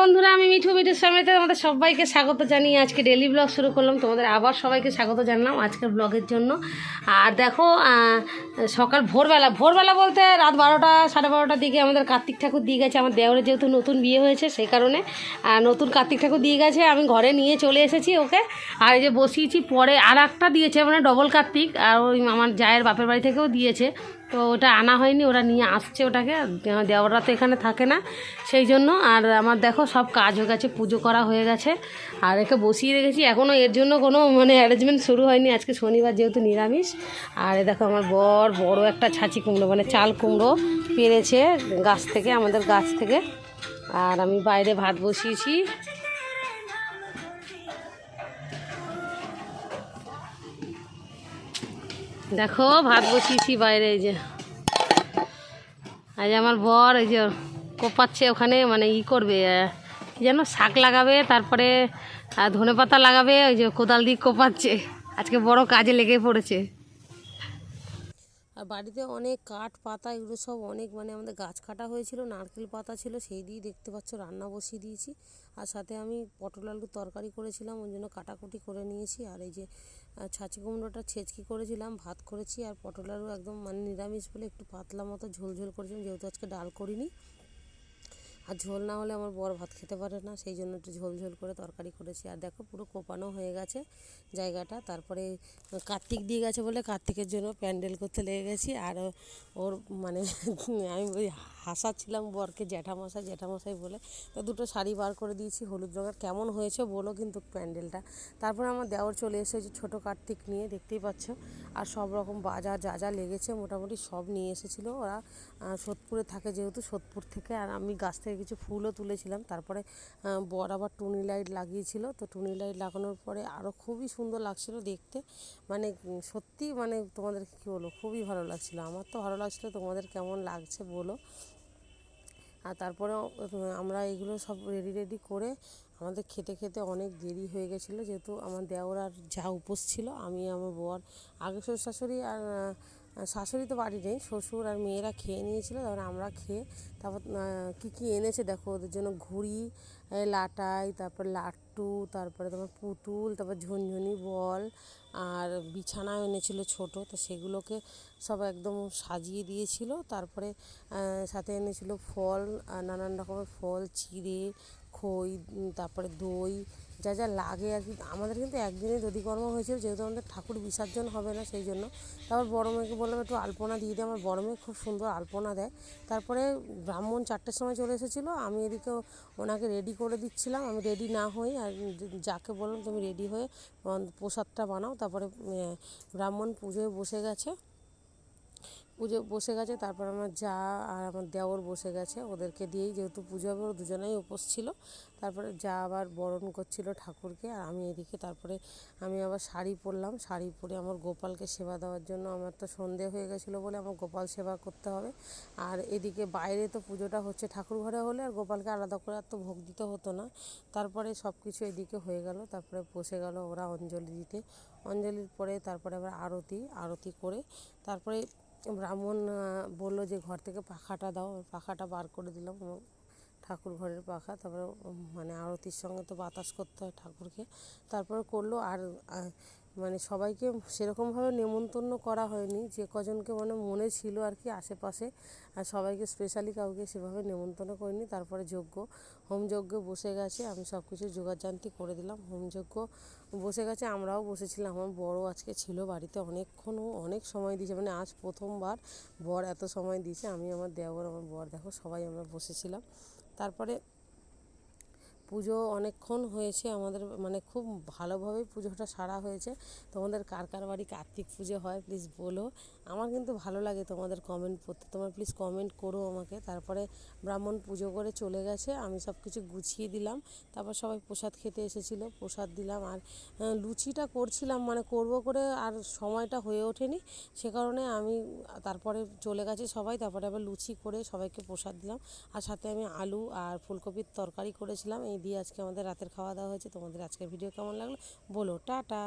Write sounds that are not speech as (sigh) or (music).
বন্ধুরা, আমি মিঠু মিঠুর সমেতে আমাদের সবাইকে স্বাগত জানিয়ে আজকে ডেলি ব্লগ শুরু করলাম। তোমাদের আবার সবাইকে স্বাগত জানলাম আজকের ব্লগের জন্য। আর দেখো সকাল ভোরবেলা ভোরবেলা বলতে রাত বারোটা, সাড়ে বারোটার দিকে আমাদের কার্তিক ঠাকুর দিয়ে গেছে। আমার দেওরের যেহেতু নতুন বিয়ে হয়েছে, সেই কারণে নতুন কার্তিক ঠাকুর দিয়ে গেছে। আমি ঘরে নিয়ে চলে এসেছি ওকে। আর এই যে বসিয়েছি, পরে আর একটা দিয়েছে মানে ডবল কার্তিক। আর ওই আমার জায়ের বাপের বাড়ি থেকেও দিয়েছে। তো ওটা আনা হয়নি, ওরা নিয়ে আসছে ওটাকে। দে- দেওররা তো এখানে থাকে না, সেই জন্য। আর আমার দেখো সব কাজ হয়ে গেছে, পুজো করা হয়ে গেছে। আর একে বসিয়ে রেখেছি। এখনও এর জন্য কোনো মানে অ্যারেঞ্জমেন্ট শুরু হয়নি। আজকে শনিবার যেহেতু নিরামিষ। আর এ দেখো আমার বর বড় একটা ছাঁচি কুমড়ো মানে চাল কুমড়ো পেরেছে গাছ থেকে, আমাদের গাছ থেকে। আর আমি বাইরে ভাত বসিয়েছি। দেখো, ভাত বসিয়েছি বাইরে, এই যে। আজ আমার বর, এই যে, কোপাচ্ছে ওখানে মানে ই করবে যেন শাক লাগাবে, তারপরে ধনে পাতা লাগাবে, ওই যে কোদাল দিয়ে কোপাচ্ছে। আজকে বড় কাজে লেগে পড়েছে। আর বাড়িতে অনেক কাঠ পাতা, এগুলো সব অনেক মানে আমাদের গাছ কাটা হয়েছিল, নারকেল পাতা ছিল, সেই দিয়ে দেখতে পাচ্ছ, রান্না বসিয়ে দিয়েছি। আর সাথে আমি পটল আলুর তরকারি করেছিলাম ওই জন্য কাটাকুটি করে নিয়েছি। আর এই যে ছাঁচি কুমড়োটা ছেঁচকি করেছিলাম, ভাত করেছি আর পটল একদম মানে নিরামিষ বলে একটু পাতলা মতো ঝোল ঝোল করেছিলাম, যেহেতু আজকে ডাল করিনি। আর ঝোল না হলে আমার বর ভাত খেতে পারে না, সেই জন্য একটু ঝোল ঝোল করে তরকারি করেছি। আর দেখো পুরো কোপানো হয়ে গেছে জায়গাটা, তারপরে কার্তিক দিয়ে গেছে বলে কার্তিকের জন্য প্যান্ডেল করতে লেগে গেছি। আর ওর মানে (laughs) আমি ওই হাসাচ্ছিলাম বরকে জ্যাঠামশাই জ্যাঠামশাই বলে, তো দুটো শাড়ি বার করে দিয়েছি, হলুদ রঙের, কেমন হয়েছে বলো কিন্তু প্যান্ডেলটা। তারপরে আমার দেওর চলে এসেছে ছোটো কার্তিক নিয়ে, দেখতেই পাচ্ছ। আর সব রকম বাজার, যা যা লেগেছে মোটামুটি সব নিয়ে এসেছিল। ওরা সোদপুরে থাকে যেহেতু, সোদপুর থেকে। আর আমি গাছ থেকে কিছু ফুলও তুলেছিলাম। তারপরে বর আবার টুনি লাইট লাগিয়েছিল। তো টুনি লাইট লাগানোর পরে আরও খুবই সুন্দর লাগছিল দেখতে। মানে সত্যি মানে তোমাদের কী বলো খুবই ভালো লাগছিল। আমার তো ভালো লাগছিল তোমাদের কেমন লাগছে বলো। আর তারপরে আমরা এগুলো সব রেডি রেডি করে আমাদের খেতে খেতে অনেক দেরি হয়ে গেছিল। যেহেতু আমার দেওর আর যা উপোস ছিল, আমি, আমার বর, আগে শ্বশুর শাশুড়ি আর শাশুড়ি তো বাড়ি নেই শ্বশুর আর মেয়েরা খেয়ে নিয়েছিল, তারপরে আমরা খেয়ে, তারপর কী কী এনেছে দেখো, ওদের জন্য ঘুড়ি লাটাই, তারপর লাট্টু, তারপরে তোমার পুতুল, তারপর ঝুনঝুনি বল, আর বিছানা এনেছিল ছোট, তো সেগুলোকে সব একদম সাজিয়ে দিয়েছিল, তারপরে সাথে এনেছিল ফল নানান রকমের ফল, চিড়ে, খই তারপরে দই যা যা লাগে আর কি। আমাদের কিন্তু একদিনে দধিকর্ম হয়েছিল, যেহেতু আমাদের ঠাকুর বিসর্জন হবে না সেই জন্য। তারপর বড় মেয়েকে বললাম, একটু আলপনা দিয়ে দিই আমার বড় মেয়ে খুব সুন্দর আলপনা দেয়। তারপরে ব্রাহ্মণ চারটের সময় চলে এসেছিল, আমি এদিকে ওনাকে রেডি করে দিচ্ছিলাম। আমি রেডি না হই আর যাকে বললাম, তুমি রেডি হয়ে, প্রসাদটা বানাও। তারপরে ব্রাহ্মণ পুজোয় বসে গেছে। পুজো বসে গেছে, তারপর আমার যা আর আমার দেওর বসে গেছে, ওদেরকে দিয়েই যেহেতু পুজো হবে, ওরা দুজনেই উপোস ছিল। তারপরে যা আবার বরণ করছিল ঠাকুরকে, আর আমি এদিকে, তারপরে আমি আবার শাড়ি পরলাম, শাড়ি পরে আমার গোপালকে সেবা দেওয়ার জন্য আমার তো সন্ধে হয়ে গেছিল বলে আমার গোপাল সেবা করতে হবে। আর এদিকে বাইরে তো পুজোটা হচ্ছে ঠাকুর ঘরে হলে আর গোপালকে আলাদা করে আর তো ভোগ দিতে হতো না। তারপরে সব কিছু এদিকে হয়ে গেল, তারপরে বসে গেল ওরা অঞ্জলি দিতে। অঞ্জলির পরে তারপরে আবার আরতি আরতি করে তারপরে ব্রাহ্মণ বলল যে ঘর থেকে পাখাটা দাও, পাখাটা বার করে দিলাম ঠাকুর ঘরের পাখা, তারপরে মানে আরতির সঙ্গে তো বাতাস করতে হয় ঠাকুরকে, তারপরে করল আর মানে সবাইকে সেরকমভাবে নেমন্তন্ন করা হয়নি, যে কজনকে মানে মনে ছিল আর কি আশেপাশে, আর সবাইকে স্পেশালি কাউকে সেভাবে নেমন্তন্ন করিনি। তারপরে যজ্ঞ হোমযজ্ঞে বসে গেছে, আমি সব কিছু যোগাযান্তি করে দিলাম হোমযজ্ঞ বসে গেছে, আমরাও বসেছিলাম। আমার বড় আজকে ছিল বাড়িতে অনেকক্ষণ অনেক সময় দিয়েছে মানে আজ প্রথমবার বর এত সময় দিয়েছে, আমি আমার দেওর, আমার বর দেখো সবাই আমরা বসেছিলাম। তারপরে পুজো অনেকক্ষণ হয়েছে, আমাদের মানে খুব ভালোভাবেই পুজোটা সারা হয়েছে। তোমাদের কার কার বাড়ি কার্তিক পুজো হয় প্লিজ বলো। আমার কিন্তু ভালো লাগে তোমাদের কমেন্ট পড়তে। তোমরা প্লিজ কমেন্ট করো আমাকে। তারপরে ব্রাহ্মণ পুজো করে চলে গেছে, আমি সব কিছু গুছিয়ে দিলাম। তারপর সবাই প্রসাদ খেতে এসেছিল, প্রসাদ দিলাম। আর লুচিটা করছিলাম মানে করব করে আর সময়টা হয়ে ওঠেনি। সে কারণে আমি তারপরে চলে গেছে সবাই, তারপরে আবার লুচি করে সবাইকে প্রসাদ দিলাম। আর সাথে আমি আলু আর ফুলকপির তরকারি করেছিলাম। এই দিয়ে আজকে আমাদের রাতের খাওয়া দাওয়া হয়েছে। তোমাদের আজকের ভিডিও কেমন লাগল? বলো টাটা।